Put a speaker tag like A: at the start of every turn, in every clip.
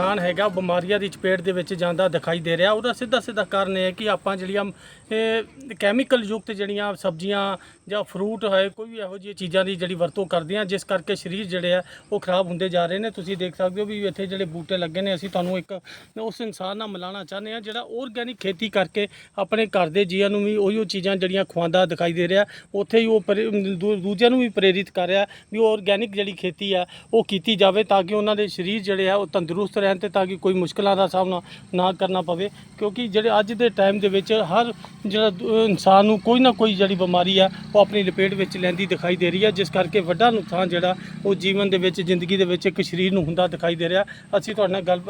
A: ਹੈਗਾ, ਉਹ ਬਿਮਾਰੀਆਂ ਦੀ ਚਪੇਟ ਦੇ ਵਿੱਚ ਜਾਂਦਾ ਦਿਖਾਈ ਦੇ ਰਿਹਾ। ਉਹਦਾ ਸਿੱਧਾ ਸਿੱਧਾ ਕਾਰਨ ਇਹ ਹੈ ਕਿ ਆਪਾਂ ਜਿਹੜੀਆਂ, ਇਹ ਕੈਮੀਕਲ ਯੁਕਤ ਜਿਹੜੀਆਂ ਸਬਜ਼ੀਆਂ ਜਾਂ ਫਰੂਟ ਹੋਏ ਕੋਈ ਵੀ ਇਹੋ ਜਿਹੀ ਚੀਜ਼ਾਂ ਦੀ ਜਿਹੜੀ ਵਰਤੋਂ ਕਰਦੇ ਆ ਜਿਸ ਕਰਕੇ ਸਰੀਰ ਜਿਹੜੇ ਆ, ਉਹ ਖਰਾਬ ਹੁੰਦੇ ਜਾ ਰਹੇ ਨੇ। ਤੁਸੀਂ ਦੇਖ ਸਕਦੇ ਹੋ ਵੀ ਇੱਥੇ ਜਿਹੜੇ ਬੂਟੇ ਲੱਗੇ ਨੇ, ਅਸੀਂ ਤੁਹਾਨੂੰ ਇੱਕ ਉਸ ਇਨਸਾਨ ਨਾਲ ਮਿਲਾਉਣਾ ਚਾਹੁੰਦੇ ਆ ਜਿਹੜਾ ਆਰਗੈਨਿਕ ਖੇਤੀ ਕਰਕੇ ਆਪਣੇ ਘਰ ਦੇ ਜੀਆਂ ਨੂੰ ਵੀ ਉਹੀ ਚੀਜ਼ਾਂ ਜਿਹੜੀਆਂ ਖਵਾਉਂਦਾ ਦਿਖਾਈ ਦੇ ਰਿਹਾ। ਉੱਥੇ ਹੀ ਉਹ ਪ੍ਰੇ- ਦੂ- ਦੂਜਿਆਂ ਨੂੰ ਵੀ ਪ੍ਰੇਰਿਤ ਕਰ ਰਿਹਾ ਵੀ ਉਹ ਆਰਗੈਨਿਕ ਜਿਹੜੀ ਖੇਤੀ ਆ, ਉਹ ਕੀਤੀ ਜਾਵੇ ਤਾਂ ਕਿ ਉਹਨਾਂ ਦੇ ਸਰੀਰ ਜਿਹੜੇ ਆ, ਉਹ ਤੰਦਰੁਸਤ ਰਹਿਣ ਤੇ ਤਾਂ ਕਿ ਕੋਈ ਮੁਸ਼ਕਲਾਂ ਦਾ ਸਾਹਮਣਾ ਨਾ ਕਰਨਾ ਪਵੇ। ਕਿਉਂਕਿ ਜਿਹੜੇ ਅੱਜ ਦੇ ਟਾਈਮ ਦੇ ਵਿੱਚ ਹਰ ਜਿਹੜਾ ਇਨਸਾਨ ਨੂੰ ਕੋਈ ਨਾ ਕੋਈ ਜਿਹੜੀ ਬਿਮਾਰੀ ਆ ਉਹ ਆਪਣੀ ਲਪੇਟ ਵਿੱਚ ਲੈਂਦੀ ਦਿਖਾਈ ਦੇ ਰਹੀ ਹੈ ਜਿਸ ਕਰਕੇ ਵੱਡਾ ਨੁਕਸਾਨ ਜਿਹੜਾ ਉਹ ਜੀਵਨ ਦੇ ਵਿੱਚ ਜ਼ਿੰਦਗੀ ਦੇ ਵਿੱਚ ਇੱਕ ਸਰੀਰ ਨੂੰ ਹੁੰਦਾ ਦਿਖਾਈ ਦੇ ਰਿਹਾ। ਅਸੀਂ ਤੁਹਾਡੇ ਨਾਲ ਗੱਲ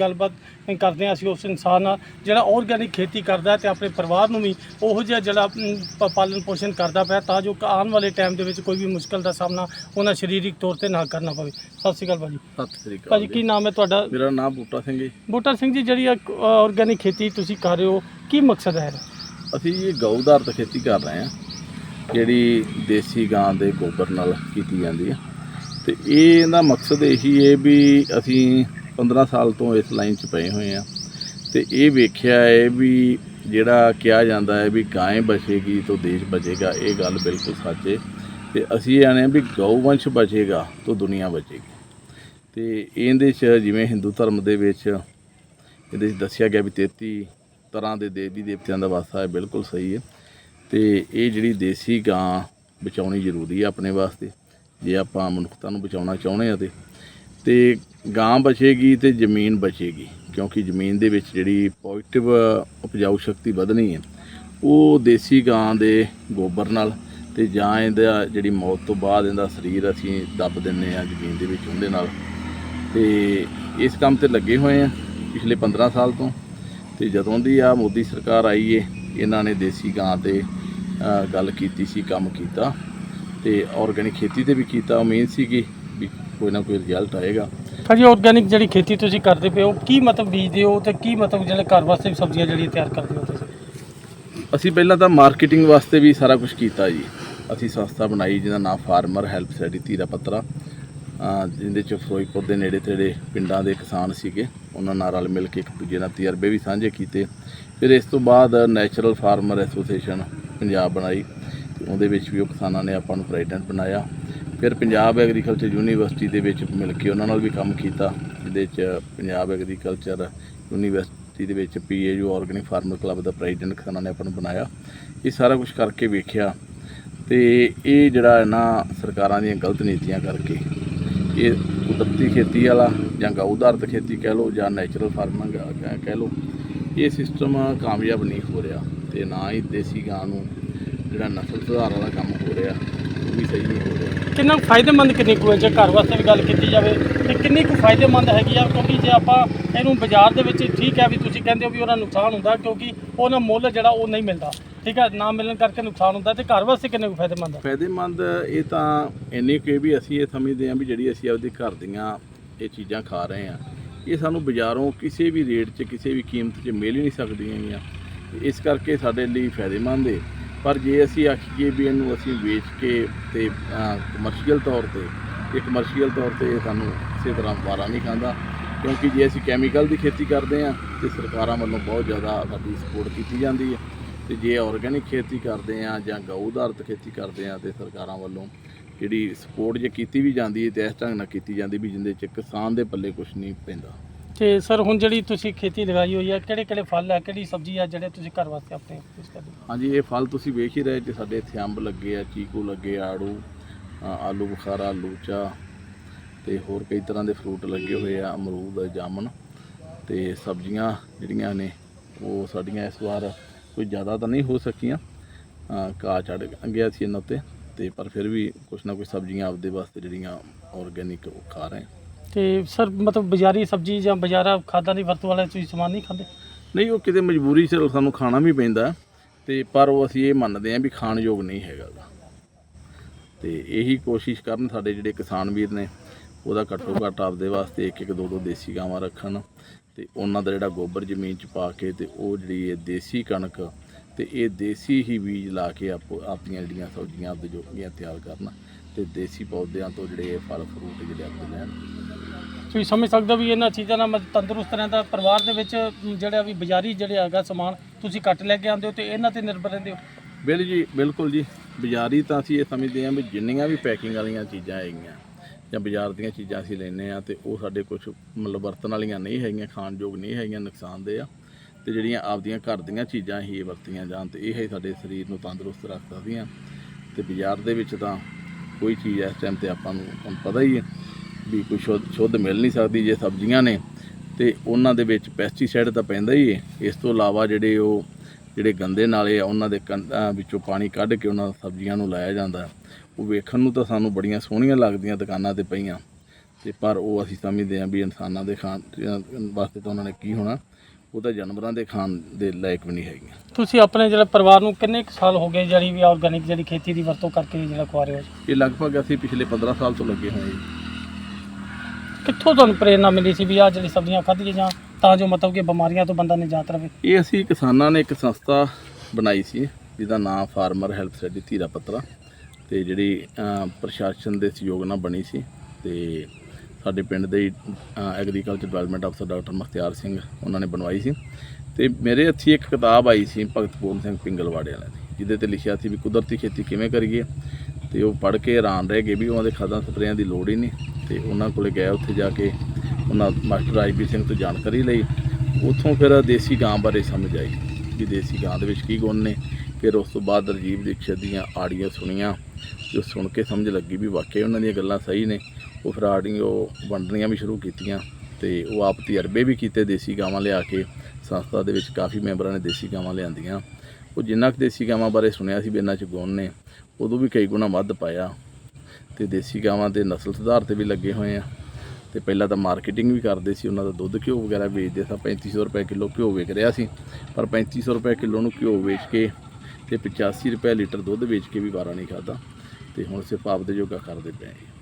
A: ਗੱਲਬਾਤ ਕਰਦੇ ਹਾਂ ਅਸੀਂ ਉਸ ਇਨਸਾਨ ਨਾਲ ਜਿਹੜਾ ਆਰਗੈਨਿਕ ਖੇਤੀ ਕਰਦਾ ਤੇ ਆਪਣੇ ਪਰਿਵਾਰ ਨੂੰ ਵੀ ਉਹੋ ਜਿਹਾ ਜਿਹੜਾ ਪਾਲਣ ਪੋਸ਼ਣ ਕਰਦਾ ਪਿਆ ਤਾਂ ਜੋ ਆਉਣ ਵਾਲੇ ਟਾਈਮ ਦੇ ਵਿੱਚ ਕੋਈ ਵੀ ਮੁਸ਼ਕਲ ਦਾ ਸਾਹਮਣਾ ਉਹਨਾਂ ਸਰੀਰਕ ਤੌਰ ਤੇ ਨਾ ਕਰਨਾ ਪਵੇ। ਸਤਿ ਸ਼੍ਰੀ ਅਕਾਲ ਭਾਜੀ।
B: ਸਤਿ ਸ੍ਰੀ ਅਕਾਲ
A: ਭਾਜੀ ਕੀ ਨਾਮ ਹੈ ਤੁਹਾਡਾ?
B: ਮੇਰਾ ਨਾਮ ਬੂਟਾ ਸਿੰਘ ਜੀ।
A: ਬੂਟਾ ਸਿੰਘ ਜੀ ਜਿਹੜੀ ਆਰਗੈਨਿਕ ਖੇਤੀ ਤੁਸੀਂ ਕਰ ਰਹੇ ਹੋ ਕੀ ਮਕਸਦ ਹੈ?
B: ਅਸੀਂ ਇਹ ਗਊ ਆਧਾਰਿਤ ਖੇਤੀ ਕਰ ਰਹੇ ਹਾਂ। ਜਿਹੜੀ ਦੇਸੀ ਗਾਂ ਦੇ ਗੋਬਰ ਨਾਲ ਕੀਤੀ ਜਾਂਦੀ ਹੈ ਤੇ ਇਹ ਇਹਦਾ ਮਕਸਦ ਇਹੀ ਹੈ ਵੀ ਅਸੀਂ 15 ਸਾਲ ਤੋਂ ਇਸ ਲਾਈਨ 'ਚ ਪਏ ਹੋਏ ਆ। ਤੇ ਇਹ ਵੇਖਿਆ ਹੈ ਵੀ ਜਿਹੜਾ ਕਿਹਾ ਜਾਂਦਾ ਹੈ ਵੀ ਗਾਂ ਬਚੇਗੀ ਤਾਂ ਦੇਸ਼ ਬਚੇਗਾ, ਇਹ ਗੱਲ ਬਿਲਕੁਲ ਸੱਚ ਹੈ ਤੇ ਅਸੀਂ ਇਹ ਆਨੇ ਵੀ ਗਊਵੰਸ਼ ਬਚੇਗਾ ਤਾਂ ਦੁਨੀਆ ਬਚੇਗੀ। ਤੇ ਇਹਦੇ 'ਚ ਜਿਵੇਂ ਹਿੰਦੂ ਧਰਮ ਦੇ ਵਿੱਚ ਇਹਦੇ 'ਚ ਦੱਸਿਆ ਗਿਆ ਵੀ 33 ਤਰ੍ਹਾਂ ਦੇ ਦੇਵੀ ਦੇਵਤਿਆਂ ਦਾ ਵਾਸਾ ਹੈ ਬਿਲਕੁਲ ਸਹੀ ਹੈ ਤੇ ਇਹ ਜਿਹੜੀ ਦੇਸੀ ਗਾਂ ਬਚਾਉਣੀ ਜ਼ਰੂਰੀ ਆ ਆਪਣੇ ਵਾਸਤੇ, ਜੇ ਆਪਾਂ ਮਨੁੱਖਤਾ ਨੂੰ ਬਚਾਉਣਾ ਚਾਹੁੰਦੇ ਆ ਤੇ। ਤੇ ਗਾਂ ਬਚੇਗੀ ਤੇ ਜ਼ਮੀਨ ਬਚੇਗੀ, ਕਿਉਂਕਿ ਜ਼ਮੀਨ ਦੇ ਵਿੱਚ ਜਿਹੜੀ ਪੋਜ਼ਿਟਿਵ ਉਪਜਾਊ ਸ਼ਕਤੀ ਵਧਣੀ ਹੈ, ਉਹ ਦੇਸੀ ਗਾਂ ਦੇ ਗੋਬਰ ਨਾਲ ਤੇ ਜਾਂ ਇਹਦਾ ਜਿਹੜੀ ਮੌਤ ਤੋਂ ਬਾਅਦ ਇਹਦਾ ਸਰੀਰ ਅਸੀਂ ਦੱਬ ਦਿੰਨੇ ਆ ਜ਼ਮੀਨ ਦੇ ਵਿੱਚ ਉਹਦੇ ਨਾਲ। ਤੇ ਇਸ ਕੰਮ ਤੇ ਲੱਗੇ ਹੋਏ ਆ ਪਿਛਲੇ 15 ਸਾਲ ਤੋਂ, ਤੇ ਜਦੋਂ ਦੀ ਆ ਮੋਦੀ ਸਰਕਾਰ ਆਈ ਏ, ਇਹਨਾਂ ਨੇ ਦੇਸੀ ਗਾਂ ਤੇ ਗੱਲ ਕੀਤੀ ਸੀ ਕੰਮ ਕੀਤਾ ਤੇ ਆਰਗੈਨਿਕ ਖੇਤੀ ਤੇ ਵੀ ਕੀਤਾ। ਉਮੀਦ ਸੀ ਕਿ ਵੀ ਕੋਈ ਨਾ ਕੋਈ ਰਿਜ਼ਲਟ ਆਏਗਾ।
A: ਭਾਜੀ ਆਰਗੈਨਿਕ ਜਿਹੜੀ ਖੇਤੀ ਤੁਸੀਂ ਕਰਦੇ ਪਏ ਹੋ ਕੀ ਮਤਲਬ ਬੀਜਦੇ ਹੋ ਤੇ ਕੀ ਮਤਲਬ ਜਿਹੜੇ ਘਰ ਵਾਸਤੇ ਸਬਜ਼ੀਆਂ ਜਿਹੜੀਆਂ ਤਿਆਰ ਕਰਦੇ ਹੋ ਤੁਸੀਂ?
B: ਅਸੀਂ ਪਹਿਲਾਂ ਤਾਂ ਮਾਰਕੀਟਿੰਗ ਵਾਸਤੇ ਵੀ ਸਾਰਾ ਕੁਝ ਕੀਤਾ ਜੀ। ਅਸੀਂ ਸੰਸਥਾ ਬਣਾਈ ਜਿਹਦਾ ਨਾਮ farmer help society Dhira Pattra ਅ, ਜਿਹਦੇ ਚ ਫਿਰੋਜ਼ਪੁਰ ਦੇ ਨੇੜੇ ਤੇੜੇ ਪਿੰਡਾਂ ਦੇ ਕਿਸਾਨ ਸੀਗੇ। ਉਹਨਾਂ ਨਾਲ ਰਲ ਮਿਲ ਕੇ ਇੱਕ ਦੂਜੇ ਨਾਲ ਤਜਰਬੇ ਵੀ ਸਾਂਝੇ ਕੀਤੇ। ਫਿਰ ਇਸ ਤੋਂ ਬਾਅਦ ਨੈਚੁਰਲ ਫਾਰਮਰ ਐਸੋਸੀਏਸ਼ਨ ਪੰਜਾਬ ਬਣਾਈ ਤੇ ਉਹਦੇ ਵਿੱਚ ਵੀ ਉਹ ਕਿਸਾਨਾਂ ਨੇ ਆਪਾਂ ਨੂੰ ਪ੍ਰੈਜ਼ੀਡੈਂਟ ਬਣਾਇਆ। ਫਿਰ ਪੰਜਾਬ ਐਗਰੀਕਲਚਰ ਯੂਨੀਵਰਸਿਟੀ ਦੇ ਵਿੱਚ ਮਿਲ ਕੇ ਉਹਨਾਂ ਨਾਲ ਵੀ ਕੰਮ ਕੀਤਾ, ਜਿਹਦੇ ਚ ਪੰਜਾਬ ਐਗਰੀਕਲਚਰ ਯੂਨੀਵਰਸਿਟੀ ਦੇ ਵਿੱਚ ਪੀਏਯੂ ਆਰਗੈਨਿਕ ਫਾਰਮਰ ਕਲੱਬ ਦਾ ਪ੍ਰੈਜ਼ੀਡੈਂਟ ਕਿਸਾਨਾਂ ਨੇ ਆਪਾਂ ਨੂੰ ਬਣਾਇਆ। ਇਹ ਸਾਰਾ ਕੁਝ ਕਰਕੇ ਵੇਖਿਆ ਤੇ ਇਹ ਜਿਹੜਾ ਨਾ ਸਰਕਾਰਾਂ ਦੀਆਂ ਗਲਤ ਨੀਤੀਆਂ ਕਰਕੇ ਇਹ ਕੁਦਰਤੀ ਖੇਤੀ ਵਾਲਾ ਜਾਂ ਗਊਧਾਰਤ ਖੇਤੀ ਕਹਿ ਲਓ ਜਾਂ ਨੈਚੁਰਲ ਫਾਰਮਿੰਗ ਕਹਿ ਲਓ, ਇਹ ਸਿਸਟਮ ਕਾਮਯਾਬ ਨਹੀਂ ਹੋ ਰਿਹਾ। ਤੇ ਨਾ ਹੀ ਦੇਸੀ ਗਾਂ ਨੂੰ ਜਿਹੜਾ ਨਸਲ ਸੁਧਾਰ ਵਾਲਾ ਕੰਮ ਹੋ ਰਿਹਾ ਉਹ ਵੀ ਸਹੀ ਨਹੀਂ ਹੋ ਰਿਹਾ।
A: ਕਿੰਨਾ ਕੁ ਫਾਇਦੇਮੰਦ ਕਿੰਨੀ ਕੁ ਹੈ? ਜੇ ਘਰ ਵਾਸਤੇ ਵੀ ਗੱਲ ਕੀਤੀ ਜਾਵੇ ਤੇ ਕਿੰਨੀ ਕੁ ਫਾਇਦੇਮੰਦ ਹੈਗੀ ਆ? ਕਿਉਂਕਿ ਜੇ ਆਪਾਂ ਇਹਨੂੰ ਬਾਜ਼ਾਰ ਦੇ ਵਿੱਚ ਠੀਕ ਹੈ ਵੀ ਤੁਸੀਂ ਕਹਿੰਦੇ ਹੋ ਵੀ ਉਹਦਾ ਨੁਕਸਾਨ ਹੁੰਦਾ ਕਿਉਂਕਿ ਉਹਦਾ ਮੁੱਲ ਜਿਹੜਾ ਉਹ ਨਹੀਂ ਮਿਲਦਾ। ਠੀਕ ਹੈ ਨਾ ਮਿਲਣ ਕਰਕੇ ਨੁਕਸਾਨ ਹੁੰਦਾ ਤੇ ਘਰ ਵਾਸਤੇ ਕਿੰਨੇ ਕੁ ਫਾਇਦੇਮੰਦ ਹੈ
B: ਫਾਇਦੇਮੰਦ ਇਹ ਤਾਂ ਇੰਨੀ ਕਿ ਵੀ ਅਸੀਂ ਇਹ ਸਮਝਦੇ ਹਾਂ ਵੀ ਜਿਹੜੀ ਅਸੀਂ ਆਪਦੇ ਘਰ ਦੀਆਂ ਇਹ ਚੀਜ਼ਾਂ ਖਾ ਰਹੇ ਹਾਂ ਇਹ ਸਾਨੂੰ ਬਾਜ਼ਾਰੋਂ ਕਿਸੇ ਵੀ ਰੇਟ 'ਚ ਕਿਸੇ ਵੀ ਕੀਮਤ 'ਚ ਮਿਲ ਹੀ ਨਹੀਂ ਸਕਦੀਆਂ ਹੈਗੀਆਂ। ਇਸ ਕਰਕੇ ਸਾਡੇ ਲਈ ਫਾਇਦੇਮੰਦ ਹੈ ਪਰ ਜੇ ਅਸੀਂ ਆਖੀਏ ਵੀ ਇਹਨੂੰ ਅਸੀਂ ਵੇਚ ਕੇ ਤੇ ਕਮਰਸ਼ੀਅਲ ਤੌਰ ਤੇ ਇਹ ਕਮਰਸ਼ੀਅਲ ਤੌਰ ਤੇ ਸਾਨੂੰ ਕਿਸੇ ਤਰ੍ਹਾਂ ਵਾਰਾ ਨਹੀਂ ਖਾਂਦਾ, ਕਿਉਂਕਿ ਜੇ ਅਸੀਂ ਕੈਮੀਕਲ ਦੀ ਖੇਤੀ ਕਰਦੇ ਹਾਂ, ਤੇ ਸਰਕਾਰਾਂ ਵੱਲੋਂ ਬਹੁਤ ਜ਼ਿਆਦਾ ਸਾਡੀ ਸਪੋਰਟ ਕੀਤੀ ਜਾਂਦੀ ਹੈ। ਤੇ ਜੇ ਆਰਗੈਨਿਕ ਖੇਤੀ ਕਰਦੇ ਆ ਜਾਂ ਗਊ ਆਧਾਰਿਤ ਖੇਤੀ ਕਰਦੇ ਆ ਤੇ ਸਰਕਾਰਾਂ ਵੱਲੋਂ ਜਿਹੜੀ ਸਪੋਰਟ ਜੇ ਕੀਤੀ ਵੀ ਜਾਂਦੀ ਹੈ, ਤੇ ਇਸ ਢੰਗ ਨਾਲ ਕੀਤੀ ਜਾਂਦੀ ਵੀ ਜਿੰਦੇ ਚ ਕਿਸਾਨ ਦੇ ਪੱਲੇ ਕੁਝ ਨਹੀਂ ਪੈਂਦਾ।
A: ਤੇ ਸਰ ਹੁਣ ਜਿਹੜੀ ਤੁਸੀਂ ਖੇਤੀ ਲਗਾਈ ਹੋਈ ਹੈ ਕਿਹੜੇ ਕਿਹੜੇ ਫਲ ਹੈ ਕਿਹੜੀ ਸਬਜ਼ੀ ਹੈ ਜਿਹੜੇ ਤੁਸੀਂ ਘਰ ਵਾਸਤੇ ਆਪਣੇ ਯੂਜ਼ ਕਰਦੇ ਹੋ
B: ਹਾਂਜੀ ਇਹ ਫਲ ਤੁਸੀਂ ਵੇਖ ਹੀ ਰਹੇ ਜੇ ਸਾਡੇ ਇੱਥੇ ਅੰਬ ਲੱਗੇ ਆ ਚੀਕੂ ਲੱਗੇ ਆ ਆੜੂ ਅ, ਆਲੂ ਬੁਖਾਰਾ ਲੂਚਾ ਤੇ ਹੋਰ ਕਈ ਤਰ੍ਹਾਂ ਦੇ ਫਰੂਟ ਲੱਗੇ ਹੋਏ ਆ ਅਮਰੂਦ ਜਾਮਨ ਤੇ ਸਬਜ਼ੀਆਂ ਜਿਹੜੀਆਂ ਨੇ ਉਹ ਸਾਡੀਆਂ ਇਸ ਵਾਰ ਕੋਈ ਜ਼ਿਆਦਾ ਤਾਂ ਨਹੀਂ ਹੋ ਸਕੀਆਂ ਅ, ਘਾਹ ਚੜ ਗਿਆ ਸੀ ਇਹਨਾਂ ਉੱਤੇ ਤੇ ਪਰ ਫਿਰ ਵੀ ਕੁਛ ਨਾ ਕੁਛ ਸਬਜ਼ੀਆਂ ਆਪਦੇ ਵਾਸਤੇ ਜਿਹੜੀਆਂ ਆਰਗੈਨਿਕ ਉਹ ਖਾ ਰਹੇ ਹਾਂ।
A: ਤੇ ਸਰ, ਮਤਲਬ ਬਾਜ਼ਾਰੀ ਸਬਜ਼ੀ ਜਾਂ ਬਾਜ਼ਾਰਾ ਖਾਦਾਂ ਦੀ ਵਰਤੋਂ ਵਾਲੇ ਤੁਸੀਂ ਸਮਾਨ ਨਹੀਂ ਖਾਂਦੇ
B: ਨਹੀਂ, ਉਹ ਕਿਤੇ ਮਜਬੂਰੀ ਚ ਸਾਨੂੰ ਖਾਣਾ ਵੀ ਪੈਂਦਾ, ਤੇ ਪਰ ਉਹ ਅਸੀਂ ਇਹ ਮੰਨਦੇ ਹਾਂ ਵੀ ਖਾਣ ਯੋਗ ਨਹੀਂ ਹੈਗਾ ਗਾ। ਤੇ ਇਹੀ ਕੋਸ਼ਿਸ਼ ਕਰਨ ਸਾਡੇ ਜਿਹੜੇ ਕਿਸਾਨ ਵੀਰ ਨੇ, ਉਹਦਾ ਘੱਟੋ ਘੱਟ ਆਪਦੇ ਵਾਸਤੇ ਇੱਕ ਇੱਕ, ਦੋ ਦੋ ਦੇਸੀ ਗਾਵਾਂ ਰੱਖਣ, ਤੇ ਉਹਨਾਂ ਦਾ ਜਿਹੜਾ ਗੋਬਰ ਜ਼ਮੀਨ 'ਚ ਪਾ ਕੇ ਤੇ ਉਹ ਜਿਹੜੀ ਇਹ ਦੇਸੀ ਕਣਕ, ਤੇ ਇਹ ਦੇਸੀ ਹੀ ਬੀਜ ਲਾ ਕੇ ਆਪੋ, ਆਪਣੀਆਂ ਜਿਹੜੀਆਂ ਸਬਜ਼ੀਆਂ ਆਪਦੇ ਜੋਗੀਆਂ ਤਿਆਰ ਕਰਨ, ਤੇ ਦੇਸੀ ਪੌਦਿਆਂ ਤੋਂ ਜਿਹੜੇ ਇਹ ਫਲ, ਫਰੂਟ ਜਿਹੜੇ ਆਪਦੇ ਲੈਣ
A: ਤੁਸੀਂ ਸਮਝ ਸਕਦੇ ਹੋ ਵੀ ਇਹਨਾਂ ਚੀਜ਼ਾਂ ਨਾਲ ਮਤਲਬ ਤੰਦਰੁਸਤ ਰਹਿੰਦਾ, ਪਰਿਵਾਰ ਦੇ ਵਿੱਚ ਜਿਹੜਾ ਵੀ ਬਾਜ਼ਾਰੀ ਜਿਹੜਾ ਹੈਗਾ ਸਮਾਨ, ਤੁਸੀਂ ਘੱਟ ਲੈ ਕੇ ਆਉਂਦੇ ਹੋ ਤੇ ਇਹਨਾਂ ਤੇ ਨਿਰਭਰ ਰਹਿੰਦੇ ਹੋ।
B: ਬਿਲ ਜੀ, ਬਿਲਕੁਲ ਜੀ। ਬਾਜ਼ਾਰੀ ਤਾਂ ਅਸੀਂ ਇਹ ਸਮਝਦੇ ਹਾਂ ਵੀ ਜਿੰਨੀਆਂ ਵੀ ਪੈਕਿੰਗ ਵਾਲੀਆਂ ਚੀਜ਼ਾਂ ਹੈਗੀਆਂ, ਜਾਂ ਬਾਜ਼ਾਰ ਦੀਆਂ ਚੀਜ਼ਾਂ ਅਸੀਂ ਲੈਂਦੇ ਆ ਤੇ ਉਹ ਸਾਡੇ ਕੁਝ ਮਤਲਬ ਵਰਤਣ ਵਾਲੀਆਂ ਨਹੀਂ ਹੈਗੀਆਂ, ਖਾਣ ਯੋਗ ਨਹੀਂ ਹੈਗੀਆਂ ਨੁਕਸਾਨਦੇ ਆ। ਤੇ ਜਿਹੜੀਆਂ ਆਪਦੀਆਂ ਘਰ ਦੀਆਂ ਚੀਜ਼ਾਂ ਹੀ ਵਰਤੀਆਂ ਜਾਣ ਤੇ ਇਹ ਹੀ ਸਾਡੇ ਸਰੀਰ ਨੂੰ ਤੰਦਰੁਸਤ ਰੱਖ ਸਕਦੀਆਂ ਤੇ ਬਾਜ਼ਾਰ ਦੇ ਵਿੱਚ ਤਾਂ ਕੋਈ ਚੀਜ਼ ਇਸ ਟਾਈਮ ਤੇ ਆਪਾਂ ਨੂੰ ਪਤਾ ਹੀ ਹੈ। ਵੀ ਕੋਈ ਸ਼ੁੱਧ ਸ਼ੁੱਧ ਮਿਲ ਨਹੀਂ ਸਕਦੀ ਜੇ ਸਬਜ਼ੀਆਂ ਨੇ ਤੇ ਉਹਨਾਂ ਦੇ ਵਿੱਚ ਪੈਸਟੀਸਾਈਡ ਤਾਂ ਪੈਂਦਾ ਹੀ ਹੈ ਇਸ ਤੋਂ ਇਲਾਵਾ ਜਿਹੜੇ ਉਹ ਜਿਹੜੇ ਗੰਦੇ ਨਾਲੇ ਆ ਉਹਨਾਂ ਦੇ ਵਿੱਚੋਂ ਪਾਣੀ ਕੱਢ ਕੇ ਉਹਨਾਂ ਸਬਜ਼ੀਆਂ ਨੂੰ ਲਾਇਆ ਜਾਂਦਾ। ਉਹ ਵੇਖਣ ਨੂੰ ਤਾਂ ਸਾਨੂੰ ਬੜੀਆਂ ਸੋਹਣੀਆਂ ਲੱਗਦੀਆਂ ਦੁਕਾਨਾਂ ਤੇ ਪਈਆਂ। ਤੇ ਪਰ ਉਹ ਅਸੀਂ ਸਮਝਦੇ ਹਾਂ ਵੀ ਇਨਸਾਨਾਂ ਦੇ ਖਾਣ ਵਾਸਤੇ ਤਾਂ ਉਹਨਾਂ ਨੇ ਕੀ ਹੋਣਾ ਉਹ ਤਾਂ ਜਾਨਵਰਾਂ ਦੇ ਖਾਣ ਦੇ ਲਾਇਕ ਵੀ ਨਹੀਂ ਹੈਗੀਆਂ।
A: ਤੁਸੀਂ ਆਪਣੇ ਜਿਹੜੇ ਪਰਿਵਾਰ ਨੂੰ ਕਿੰਨੇ ਕੁ ਸਾਲ ਹੋ ਗਏ ਜਿਹੜੀ ਵੀ ਆਰਗੈਨਿਕ ਜਿਹੜੀ ਖੇਤੀ ਦੀ ਵਰਤੋਂ ਕਰਕੇ ਜਿਹੜਾ ਖਵਾ ਰਹੇ ਹੋ?
B: ਇਹ ਲਗਭਗ ਅਸੀਂ ਪਿਛਲੇ 15 ਸਾਲ ਤੋਂ ਲੱਗੇ ਹੋਏ ਹਾਂ
A: ਕਿੱਥੋਂ ਤੁਹਾਨੂੰ ਪ੍ਰੇਰਣਾ ਮਿਲੀ ਸੀ ਵੀ ਆਹ ਜਿਹੜੀ ਸਬਜ਼ੀਆਂ ਖਾਧੀਆਂ ਜਾਂ ਤਾਂ ਜੋ ਮਤਲਬ ਕਿ ਬਿਮਾਰੀਆਂ ਤੋਂ ਬੰਦਾ ਨਿਜਾਤ ਰਵੇ?
B: ਇਹ ਅਸੀਂ ਕਿਸਾਨਾਂ ਨੇ ਇੱਕ ਸੰਸਥਾ ਬਣਾਈ ਸੀ, ਜਿਹਦਾ ਨਾਮ farmer help society Dhira Pattra. ਤੇ ਜਿਹੜੀ ਪ੍ਰਸ਼ਾਸਨ ਦੇ ਸਹਿਯੋਗ ਨਾਲ ਬਣੀ ਸੀ। ਤੇ ਸਾਡੇ ਪਿੰਡ ਦੇ ਐਗਰੀਕਲਚਰ ਡਿਵੈਲਪਮੈਂਟ ਅਫਸਰ ਡਾਕਟਰ ਮਖਤਿਆਰ ਸਿੰਘ ਉਹਨਾਂ ਨੇ ਬਣਵਾਈ ਸੀ। ਤੇ ਮੇਰੇ ਹੱਥੀ ਇੱਕ ਕਿਤਾਬ ਆਈ ਸੀ ਭਗਤ ਪੂਰਨ ਸਿੰਘ ਪਿੰਗਲਵਾੜੇ ਵਾਲਿਆਂ ਦੀ, ਜਿਹਦੇ ਤੇ ਲਿਖਿਆ ਸੀ ਵੀ ਕੁਦਰਤੀ ਖੇਤੀ ਕਿਵੇਂ ਕਰੀਏ? ਤੇ ਉਹ ਪੜ੍ਹ ਕੇ ਹੈਰਾਨ ਰਹਿ ਗਏ ਵੀ ਉਹਨਾਂ ਦੇ ਖਾਦਾਂ ਸਪਰੇਆਂ ਦੀ ਲੋੜ ਹੀ ਨਹੀਂ ਤੇ ਉਹਨਾਂ ਕੋਲੇ ਗਏ ਉੱਥੇ ਜਾ ਕੇ ਉਹਨਾਂ ਮਾਸਟਰ ਆਈਪੀ ਸਿੰਘ ਤੋਂ ਜਾਣਕਾਰੀ ਲਈ। ਉੱਥੋਂ ਫਿਰ ਦੇਸੀ ਗਾਂ ਬਾਰੇ ਸਮਝ ਆਈ ਵੀ ਦੇਸੀ ਗਾਂ ਦੇ ਵਿੱਚ ਕੀ ਗੁਣ ਨੇ, ਫਿਰ ਉਸ ਤੋਂ ਬਾਅਦ ਰਜੀਵ ਦੀਕਸ਼ਤ ਦੀਆਂ ਆੜੀਆਂ ਸੁਣੀਆਂ, ਜੋ ਸੁਣ ਕੇ ਸਮਝ ਲੱਗੀ ਵੀ ਵਾਕਈ ਉਹਨਾਂ ਦੀਆਂ ਗੱਲਾਂ ਸਹੀ ਨੇ। ਉਹ ਫਿਰ ਆੜੀਆਂ ਵੰਡਣੀਆਂ ਵੀ ਸ਼ੁਰੂ ਕੀਤੀਆਂ ਤੇ ਉਹ ਆਪ ਤਜਰਬੇ ਵੀ ਕੀਤੇ ਦੇਸੀ ਗਾਵਾਂ ਲਿਆ ਕੇ ਸੰਸਥਾ ਦੇ ਵਿੱਚ ਕਾਫੀ ਮੈਂਬਰਾਂ ਨੇ ਦੇਸੀ ਗਾਵਾਂ ਲਿਆਂਦੀਆਂ। ਉਹ ਜਿੰਨਾ ਕੁ ਦੇਸੀ ਗਾਵਾਂ ਬਾਰੇ ਸੁਣਿਆ ਸੀ ਵੀ ਇਹਨਾਂ 'ਚ ਗੁਣ ਨੇ, ਉਦੋਂ ਵੀ ਕਈ ਗੁਣਾ ਵੱਧ ਪਾਇਆ। ਤੇ ਦੇਸੀ ਗਾਵਾਂ ਦੇ ਨਸਲ ਸੁਧਾਰ ਤੇ ਵੀ ਲੱਗੇ ਹੋਏ ਆ। ਤੇ ਪਹਿਲਾਂ ਤਾਂ ਮਾਰਕੀਟਿੰਗ ਵੀ ਕਰਦੇ ਸੀ, ਉਹਨਾਂ ਦਾ ਦੁੱਧ ਘਿਓ ਵਗੈਰਾ ਵੇਚਦੇ ਸੀ 3500 ਰੁਪਏ ਕਿਲੋ ਘਿਓ ਵਿਕ ਰਿਹਾ ਸੀ। ਪਰ 3500 ਰੁਪਏ ਕਿਲੋ ਨੂੰ ਘਿਓ ਵੇਚ ਕੇ ਤੇ 85 ਰੁਪਏ ਲੀਟਰ ਦੁੱਧ ਵੇਚ ਕੇ ਵੀ ਵਾਰਾ ਨਹੀਂ ਖਾਦਾ ਤੇ ਹੁਣ ਸਿਰਫ ਆਪਦੇ ਜੋਗਾ ਕਰਦੇ ਪਏ ਆ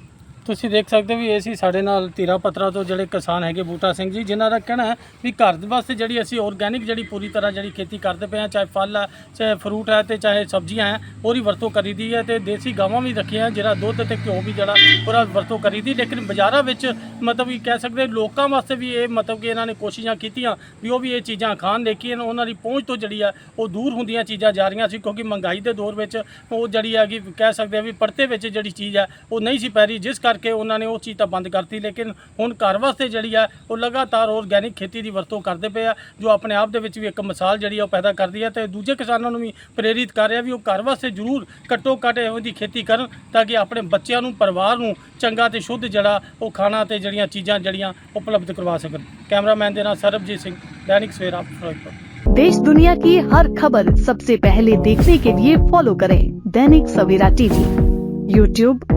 A: ਤੁਸੀਂ ਦੇਖ ਸਕਦੇ ਹੋ ਵੀ ਇਹ ਸੀ ਸਾਡੇ ਨਾਲ ਧੀਰਾ ਪੱਤਰਾ ਤੋਂ ਜਿਹੜੇ ਕਿਸਾਨ ਹੈਗੇ ਬੂਟਾ ਸਿੰਘ ਜੀ, ਜਿਨ੍ਹਾਂ ਦਾ ਕਹਿਣਾ ਹੈ ਵੀ ਘਰ ਦੇ ਵਾਸਤੇ ਜਿਹੜੀ ਅਸੀਂ ਆਰਗੈਨਿਕ ਜਿਹੜੀ ਪੂਰੀ ਤਰ੍ਹਾਂ ਜਿਹੜੀ ਖੇਤੀ ਕਰਦੇ ਪਏ ਹਾਂ, ਚਾਹੇ ਫਲ ਹੈ, ਚਾਹੇ ਫਰੂਟ ਹੈ ਤੇ ਚਾਹੇ ਸਬਜ਼ੀਆਂ ਹੈ, ਉਹਦੀ ਵਰਤੋਂ ਕਰੀਦੀ ਹੈ ਤੇ ਦੇਸੀ ਗਾਵਾਂ ਵੀ ਰੱਖੀਆਂ ਜਿਹੜਾ ਦੁੱਧ ਤੇ ਘਿਓ ਵੀ ਜਿਹੜਾ ਉਹਦਾ ਵਰਤੋਂ ਕਰੀਦੀ ਲੇਕਿਨ ਬਾਜ਼ਾਰਾਂ ਵਿੱਚ ਮਤਲਬ ਕਿ ਕਹਿ ਸਕਦੇ ਲੋਕਾਂ ਵਾਸਤੇ ਵੀ ਇਹ ਮਤਲਬ ਕਿ ਇਹਨਾਂ ਨੇ ਕੋਸ਼ਿਸ਼ਾਂ ਕੀਤੀਆਂ ਵੀ ਉਹ ਵੀ ਇਹ ਚੀਜ਼ਾਂ ਖਾਣ, ਲੇਕਿਨ ਉਹਨਾਂ ਦੀ ਪਹੁੰਚ ਤੋਂ ਜਿਹੜੀ ਆ ਉਹ ਦੂਰ ਹੁੰਦੀਆਂ ਚੀਜ਼ਾਂ ਜਾ ਰਹੀਆਂ ਸੀ, ਕਿਉਂਕਿ ਮਹਿੰਗਾਈ ਦੇ ਦੌਰ ਵਿੱਚ ਉਹ ਜਿਹੜੀ ਹੈਗੀ ਕਹਿ ਸਕਦੇ ਆ ਵੀ ਪਰਤੇ ਵਿੱਚ ਜਿਹੜੀ ਚੀਜ਼ ਹੈ ਉਹ ਨਹੀਂ ਸੀ ਪੈ ਰਹੀ, ਜਿਸ ਕਰਕੇ ਉਹਨਾਂ ਨੇ ਉਹ ਚੀਜ਼ ਤਾਂ ਬੰਦ ਕਰਤੀ ਲੇਕਿਨ ਹੁਣ ਘਰ ਵਾਸਤੇ ਜਿਹੜੀ ਆ ਉਹ ਲਗਾਤਾਰ ਆਰਗੈਨਿਕ ਖੇਤੀ ਦੀ ਵਰਤੋਂ ਕਰਦੇ ਪਏ ਆ ਜੋ ਆਪਣੇ ਆਪ ਦੇ ਵਿੱਚ ਵੀ ਇੱਕ ਮਿਸਾਲ ਜਿਹੜੀ ਆ ਉਹ ਪੈਦਾ ਕਰਦੀ ਹੈ ਤੇ ਦੂਜੇ ਕਿਸਾਨਾਂ ਨੂੰ ਵੀ ਪ੍ਰੇਰਿਤ ਕਰ ਰਿਹਾ ਵੀ ਉਹ ਘਰ ਵਾਸਤੇ ਜ਼ਰੂਰ ਘੱਟੋ ਘੱਟ ਇਹੋ ਜਿਹੀ ਖੇਤੀ ਕਰਨ ਤਾਂ ਕਿ ਆਪਣੇ ਬੱਚਿਆਂ ਨੂੰ ਪਰਿਵਾਰ ਨੂੰ ਚੰਗਾ ਤੇ ਸ਼ੁੱਧ ਜਿਹੜਾ ਉਹ ਖਾਣਾ ਤੇ ਜਿਹੜੀਆਂ ਚੀਜ਼ਾਂ ਜਿਹੜੀਆਂ ਉਪਲਬਧ ਕਰਵਾ ਸਕਣ ਕੈਮਰਾਮੈਨ ਦੇ ਨਾਲ ਸਰਬਜੀਤ ਸਿੰਘ ਦੈਨਿਕ ਸਵੇਰਾ ਫਿਰੋਜ਼ਪੁਰ
C: देश दुनिया की हर खबर सबसे पहले देखने के लिए फॉलो करें दैनिक सवेरा टीवी यूट्यूब